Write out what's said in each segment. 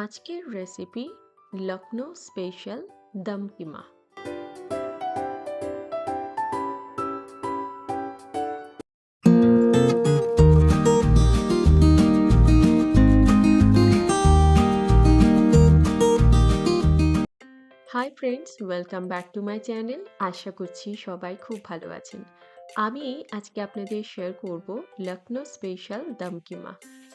আজকের recipe Lucknow special dum keema hi friends welcome back to my channel আশা করছি সবাই খুব ভালো আছেন। আমি আজকে আপনাদের শেয়ার করব লখনৌ স্পেশাল দম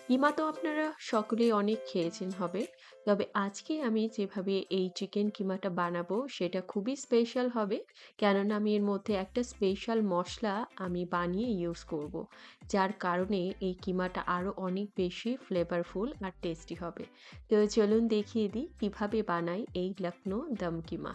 কিমা তো আপনারা সকলেই অনেক খেয়েছেন হবে তবে আজকে আমি যেভাবে এই চিকেন কিমাটা বানাবো সেটা খুবই স্পেশাল হবে, কেননা আমি এর মধ্যে একটা স্পেশাল মশলা আমি বানিয়ে ইউজ করব। যার কারণে এই কিমাটা আরও অনেক বেশি ফ্লেভারফুল আর টেস্টি হবে তো চলুন দেখিয়ে দিই কীভাবে বানাই এই লখনৌ দম কিমা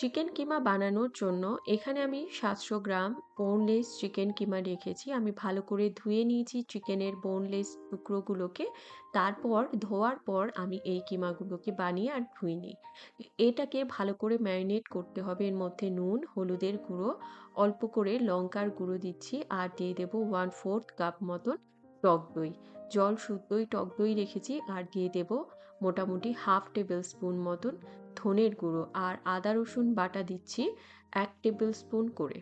চিকেন কিমা বানানোর জন্য এখানে আমি সাতশো গ্রাম বোনলেস চিকেন কিমা রেখেছি। আমি ভালো করে ধুয়ে নিয়েছি চিকেনের বোনলেস টুকরোগুলোকে। তারপর ধোয়ার পর আমি এই কিমাগুলোকে বানিয়ে আর ধুয়ে নিই। এটাকে ভালো করে ম্যারিনেট করতে হবে। এর মধ্যে নুন, হলুদের গুঁড়ো, অল্প করে লঙ্কার গুঁড়ো দিচ্ছি আর দিয়ে দেবো ওয়ান ফোর্থ কাপ মতন টক দই। জল শুদ্ধই টক দই রেখেছি আর দিয়ে দেব মোটামুটি হাফ টেবিল স্পুন মতন ধনের গুঁড়ো আর আদা রসুন বাটা দিচ্ছি এক টেবিল স্পুন করে।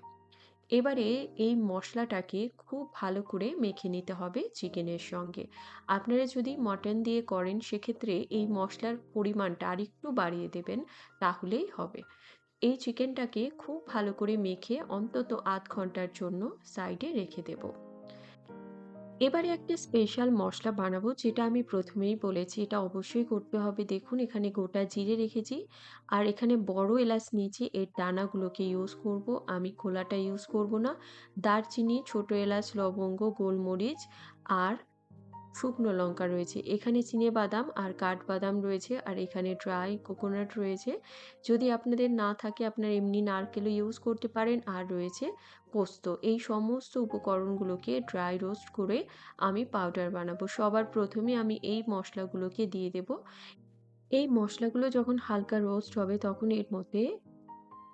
এবারে এই মশলাটাকে খুব ভালো করে মেখে নিতে হবে চিকেনের সঙ্গে। আপনারা যদি মটন দিয়ে করেন, সেক্ষেত্রে এই মশলার পরিমাণটা আরেকটু বাড়িয়ে দেবেন, তাহলেই হবে। এই চিকেনটাকে খুব ভালো করে মেখে অন্তত আধ ঘণ্টার জন্য সাইডে রেখে দেবো। এবারে একটা স্পেশাল মশলা বানাবো, যেটা আমি প্রথমেই বলেছি, এটা অবশ্যই করতে হবে। দেখুন, এখানে গোটা জিরে রেখেছি, আর এখানে বড় এলাচ নিয়েছি, এর দানাগুলোকে ইউজ করব। আমি খোলাটা ইউজ করব না। দারচিনি, ছোট এলাচ, লবঙ্গ, গোলমরিচ, আর শুকনো লঙ্কা রয়েছে। এখানে চিনে বাদাম আর কাঠবাদাম রয়েছে আর এখানে ড্রাই কোকোনাট রয়েছে। যদি আপনাদের না থাকে আপনার এমনি নারকেলও ইউজ করতে পারেন আর রয়েছে পোস্ত। এই সমস্ত উপকরণগুলোকে ড্রাই রোস্ট করে আমি পাউডার বানাবো। সবার প্রথমে আমি এই মশলাগুলোকে দিয়ে দেব। এই মশলাগুলো যখন হালকা রোস্ট হবে তখন এর মধ্যে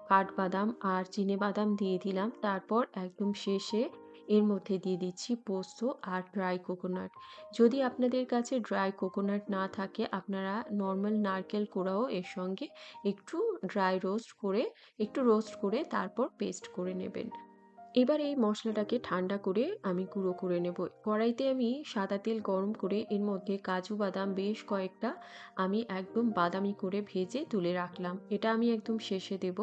কাঠবাদাম আর চিনে বাদাম দিয়ে দিলাম। তারপর একদম শেষে এর মধ্যে দিয়ে দিচ্ছি পোস্ত আর ড্রাই কোকোনাট। যদি আপনাদের কাছে ড্রাই কোকোনাট না থাকে, আপনারা নর্মাল নারকেল কোড়াও এর সঙ্গে একটু ড্রাই রোস্ট করে, একটু রোস্ট করে তারপর পেস্ট করে নেবেন। এবার এই মশলাটাকে ঠান্ডা করে আমি গুঁড়ো করে নেব। কড়াইতে আমি সাদা তেল গরম করে এর মধ্যে কাজু বাদাম বেশ কয়েকটা আমি একদম বাদামি করে ভেজে তুলে রাখলাম। এটা আমি একদম শেষে দেব।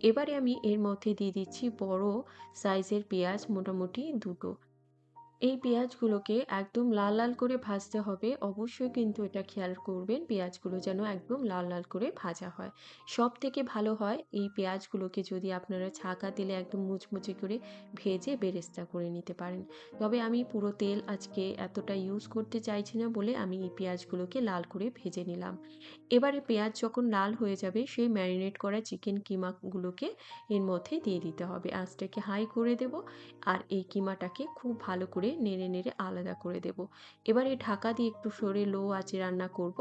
এবারে আমি এর মধ্যে দিয়ে দিচ্ছি বড় সাইজের পেঁয়াজ, মোটামুটি দুটো। এই পেঁয়াজগুলোকে একদম লাল লাল করে ভাজতে হবে। অবশ্যই কিন্তু এটা খেয়াল করবেন, পেঁয়াজগুলো যেন একদম লাল লাল করে ভাজা হয়। সব থেকে ভালো হয় এই পেঁয়াজগুলোকে যদি আপনারা ছাকা তেলে একদম মুচমুচে করে ভেজে বেরেস্তা করে নিতে পারেন। তবে আমি পুরো তেল আজকে এতটা ইউজ করতে চাইছি না বলে আমি এই পেঁয়াজগুলোকে লাল করে ভেজে নিলাম। এবারে পেঁয়াজ যখন লাল হয়ে যাবে সেই ম্যারিনেট করা চিকেন কিমাগুলোকে এর মধ্যে দিয়ে দিতে হবে। আঁচটাকে হাই করে দেব আর এই কিমাটাকে খুব ভালো করে করে নেড়ে নেড়ে আলাদা করে দেব। এবারে ঢাকা দিয়ে একটু সরে লো আঁচে রান্না করব।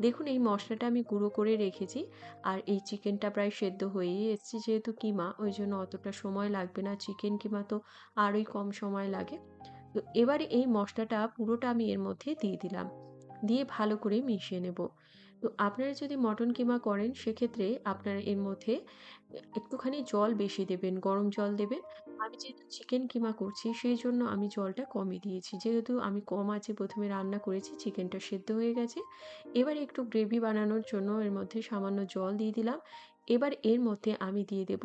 দেখুন এই মশলাটা আমি গুঁড়ো করে রেখেছি আর এই চিকেনটা প্রায় সেদ্ধ হয়েই এসছে যেহেতু কিমা, ওই জন্য অতটা সময় লাগবে না। চিকেন কিমা তো আরোই কম সময় লাগে। তো এবারে এই মশলাটা পুরোটা আমি এর মধ্যে দিয়ে দিলাম। দিয়ে ভালো করে মিশিয়ে নেব। তো আপনারা যদি মটন কিমা করেন, সেক্ষেত্রে আপনারা এর মধ্যে একটুখানি জল বেশি দেবেন, গরম জল দেবেন। আমি যেহেতু চিকেন কিমা করছি সেই জন্য আমি জলটা কমই দিয়েছি। যেহেতু আমি কম আছে প্রথমে রান্না করেছি, চিকেনটা সেদ্ধ হয়ে গেছে। এবার একটু গ্রেভি বানানোর জন্য এর মধ্যে সামান্য জল দিয়ে দিলাম। এবার এর মধ্যে আমি দিয়ে দেব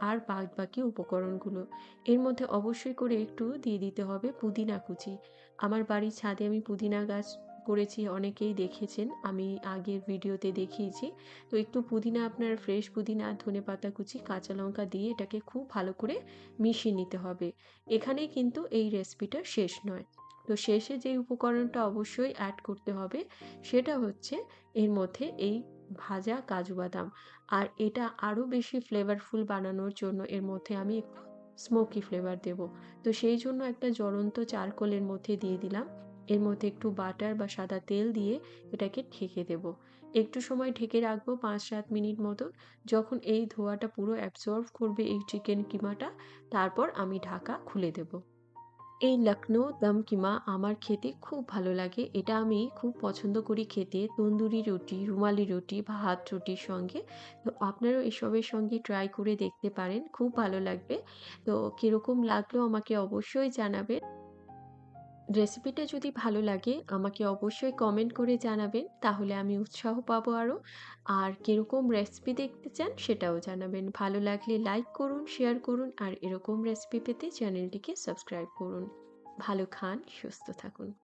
আর বাদ বাকি উপকরণগুলো। এর মধ্যে অবশ্যই করে একটু দিয়ে দিতে হবে পুদিনা কুচি। আমার বাড়ির ছাদে আমি পুদিনা গাছ করেছি, অনেকেই দেখেছেন। আমি আগের ভিডিওতে দেখিয়েছি। তো একটু পুদিনা আপনার ফ্রেশ পুদিনা, ধনে পাতা কুচি, কাঁচা লঙ্কা দিয়ে এটাকে খুব ভালো করে মিশিয়ে নিতে হবে। এখানেই কিন্তু এই রেসিপিটা শেষ নয়। তো শেষে যে উপকরণটা অবশ্যই অ্যাড করতে হবে, সেটা হচ্ছে এর মধ্যে এই ভাজা কাজু বাদাম। আর এটা আরও বেশি ফ্লেভারফুল বানানোর জন্য এর মধ্যে আমি একটু স্মোকি ফ্লেভার দেব। তো সেই জন্য একটা জ্বলন্ত চারকোলের মধ্যে দিয়ে দিলাম। এর মধ্যে একটু বাটার বা সাদা তেল দিয়ে এটাকে ঢেকে দেব। একটু সময় ঢেকে রাখব পাঁচ সাত মিনিট মতো যখন এই ধোয়াটা পুরো অ্যাবজর্ভ করবে এই চিকেন কিমাটা, তারপর আমি ঢাকা খুলে দেব। এই লখনৌ দম কিমা আমার খেতে খুব ভালো লাগে। এটা আমি খুব পছন্দ করি খেতে। তন্দুরি রুটি, রুমালি রুটি ভাত রুটির সঙ্গে। তো আপনারাও এসবের সঙ্গে ট্রাই করে দেখতে পারেন। খুব ভালো লাগবে। তো কীরকম লাগল আমাকে অবশ্যই জানাবেন। রেসিপিটা যদি ভালো লাগে, আমাকে অবশ্যই কমেন্ট করে জানাবেন। তাহলে আমি উৎসাহ পাবো আরও আর কীরকম রেসিপি দেখতে চান, সেটাও জানাবেন। ভালো লাগলে লাইক করুন, শেয়ার করুন, আর এরকম রেসিপি পেতে চ্যানেলটিকে সাবস্ক্রাইব করুন। ভালো খান, সুস্থ থাকুন।